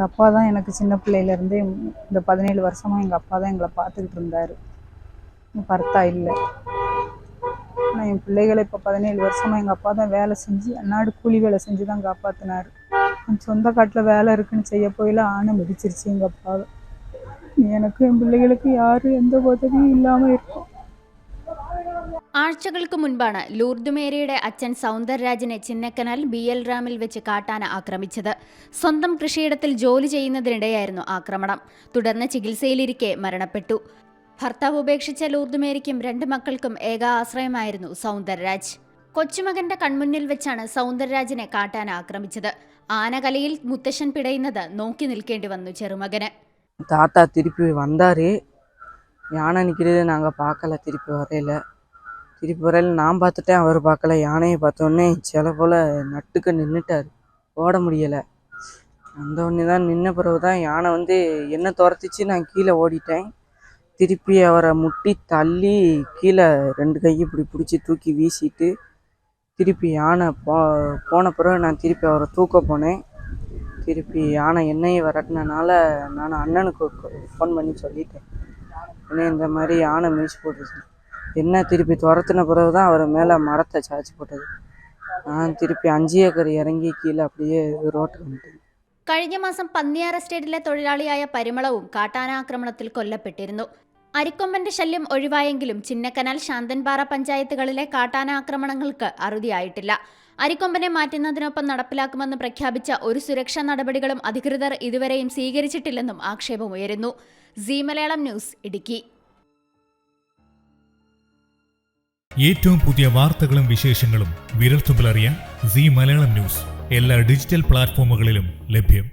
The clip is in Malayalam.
எங்கள் அப்பா தான் எனக்கு சின்ன பிள்ளையிலேருந்தே இந்த பதினேழு வருஷமாக எங்கள் அப்பா தான் எங்களை பார்த்துக்கிட்டு இருந்தார். பர்த்தா இல்லை. ஆனால் என் பிள்ளைகளை இப்போ பதினேழு வருஷமாக எங்கள் அப்பா தான் வேலை செஞ்சு அந்நாடு கூலி வேலை செஞ்சு தான் காப்பாற்றினார் சொந்த காட்டில் வேலை இருக்குன்னு செய்ய போயில ஆணை மிதிச்சிருச்சு எங்கள் அப்பாவை. எனக்கு என் பிள்ளைகளுக்கு யாரும் எந்த உதவியும் இல்லாமல் இருக்கும். ആഴ്ചകൾക്ക് മുൻപാണ് ലൂർദുമേരിയുടെ അച്ഛൻ സൗന്ദർരാജിനെ ചിന്നക്കനാൽ ബി എൽ റാമിൽ വെച്ച് കാട്ടാന ആക്രമിച്ചത്. സ്വന്തം കൃഷിയിടത്തിൽ ജോലി ചെയ്യുന്നതിനിടെയായിരുന്നു ആക്രമണം. തുടർന്ന് ചികിത്സയിലിരിക്കെ മരണപ്പെട്ടു. ഭർത്താവ് ഉപേക്ഷിച്ച ലൂർദുമേരിക്കും രണ്ട് മക്കൾക്കും ഏക ആശ്രയമായിരുന്നു സൗന്ദർരാജ്. കൊച്ചുമകന്റെ കൺമുന്നിൽ വെച്ചാണ് സൗന്ദർരാജിനെ കാട്ടാന ആക്രമിച്ചത്. ആനകലയിൽ മുത്തശ്ശൻ പിടയുന്നത് നോക്കി നിൽക്കേണ്ടി വന്നു ചെറുമകന്. താത്ത തിരുപ്പി വന്നാറേ யானை நிற்கிறது நாங்கள் பார்க்கல திருப்பி வரையில். திருப்பி வரையில் நான் பார்த்துட்டேன் அவர் பார்க்கல யானையை பார்த்தோன்னே சில போல் நட்டுக்க நின்றுட்டார் ஓட முடியலை. அந்த ஒன்று தான் நின்ன பிறகு தான் யானை வந்து என்ன துரத்துச்சு நான் கீழே ஓடிட்டேன். திருப்பி அவரை முட்டி தள்ளி கீழே ரெண்டு கையை இப்படி பிடிச்சி தூக்கி வீசிட்டு திருப்பி யானை போ போன பிறகு நான் திருப்பி அவரை தூக்க போனேன். திருப்பி யானை என்னையை விரட்டினனால நான் அண்ணனுக்கு ஃபோன் பண்ணி சொல்லிட்டேன். என்ன இந்த மாதிரி யானை மீச்சு போட்டுச்சு என்ன திருப்பி துரத்துன பிறகு தான் அவர் மேலே மரத்தை சாய்ச்சி போட்டது நான் திருப்பி அஞ்சு ஏக்கர் இறங்கி கீழே அப்படியே ரோட்டுக்கு வந்துட்டேன் കഴിഞ്ഞ മാസം പന്നിയാർ എസ്റ്റേറ്റിലെ തൊഴിലാളിയായ പരിമളവും കാട്ടാനാക്രമണത്തിൽ കൊല്ലപ്പെട്ടിരുന്നു അരിക്കൊമ്പന്റെ ശല്യം ഒഴിവായെങ്കിലും ചിന്നക്കനാൽ ശാന്തൻപാറ പഞ്ചായത്തുകളിലെ കാട്ടാന ആക്രമണങ്ങൾക്ക് അറുതിയായിട്ടില്ല. അരിക്കൊമ്പനെ മാറ്റുന്നതിനൊപ്പം നടപ്പിലാക്കുമെന്ന് പ്രഖ്യാപിച്ച ഒരു സുരക്ഷാ നടപടികളും അധികൃതർ ഇതുവരെയും സ്വീകരിച്ചിട്ടില്ലെന്നും ആക്ഷേപമുയരുന്നു. C Malayalam news Idukki. ഏറ്റവും പുതിയ വാർത്തകളും വിശേഷങ്ങളും വിരൽത്തുമ്പിലറിയാൻ സി മലയാളം ന്യൂസ് എല്ലാ ഡിജിറ്റൽ പ്ലാറ്റ്ഫോമുകളിലും ലഭ്യം.